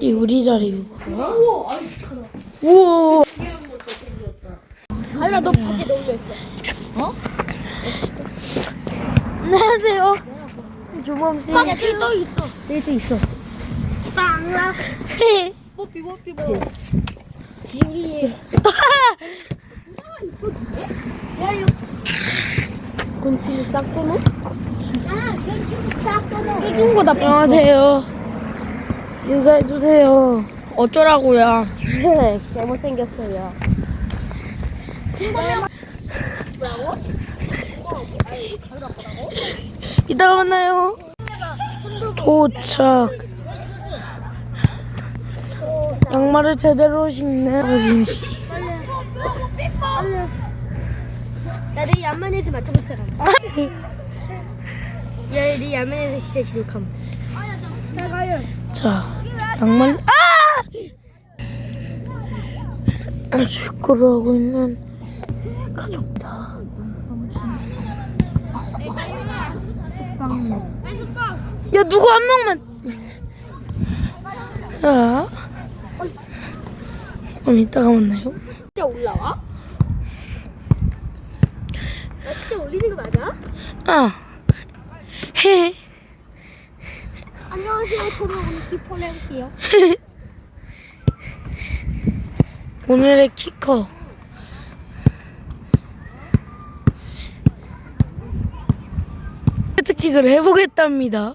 여기 우리 자리. 오, 아이스크림. 우와. 갈라, 너 바지 너 올려 있어. 안녕하세요. 조범씨. 야, 저기 또 있어. 저기 있어. 빵라. 뽀삐, 뽀삐, 뽀. 지우리. 야, 이거. 곤치를 싹 꺼놓? 아, 지금 싹 떠나. 뜯은 거다. 안녕하세요. 인사해 주세요. 어쩌라고요? 네, 너무 생겼어요. 뭐라고? 이따가 만나요. 도착. 양말을 제대로 신네. 어진 씨. 야, 내 양면에서 맞춰볼 사람. 야, 내 양면에서 진짜 지독함. 자, 양말. 아! 아, 축구를 하고 있는 가족다. 야, 누구 한 명만. 자, 그럼 이따가 만나요. 진짜 올라와? 나 진짜 올리는 거 맞아? 아, 해. 안녕하세요. 저는 오늘 기포를 해볼게요. 오늘의 키커. 헤드킥을 해보겠답니다.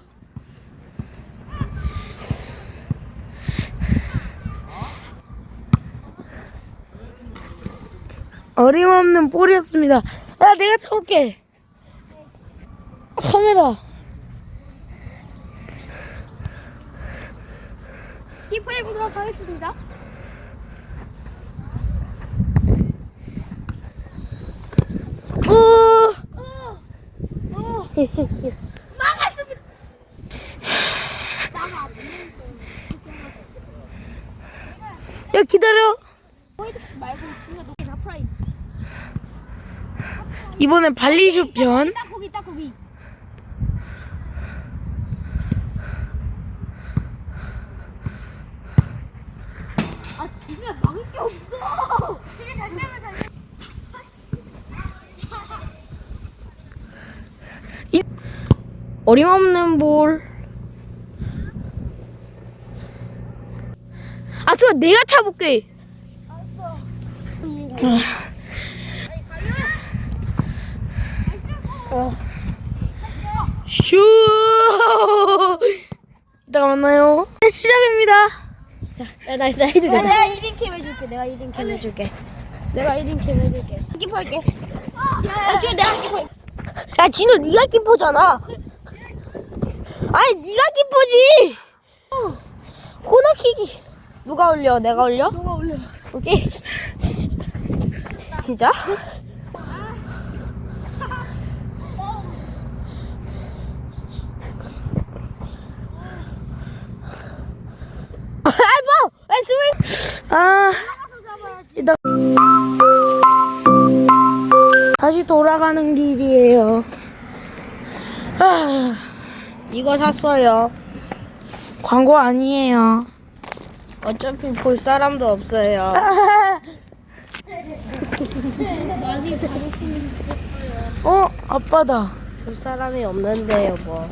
어림없는 볼이었습니다. 야, 내가 쳐볼게. 카메라. 기포 해 보도록 하겠습니다. 우! 망했습니다. 나가. 야, 기다려. 이번엔 발리슛 편. 딱 거기 딱 거기. 아 진짜 막을 게 없어. 그냥 다시 하면 다시. 어림없는 볼. 아, 좋아. 내가 차볼게. 어. 슈! 이따가 만나요. 시작입니다. 야, 나, 나 해도 돼. 내가 1인 캠 해줄게. 내가 1인 캠 해줄게. 내가 1인 캠 해줄게. 키퍼 할게. 야, 지금 내가 키퍼. 야, 진우 네가 키퍼잖아. 아니, 네가 키퍼지. 코너킥이. 누가 올려? 내가 올려? 너가 올려. 오케이. 진짜? 스윙. 아, 이따 다시 돌아가는 길이에요. 아, 이거 샀어요. 광고 아니에요. 어차피 볼 사람도 없어요. 어, 아빠다. 볼 사람이 없는데요, 뭐.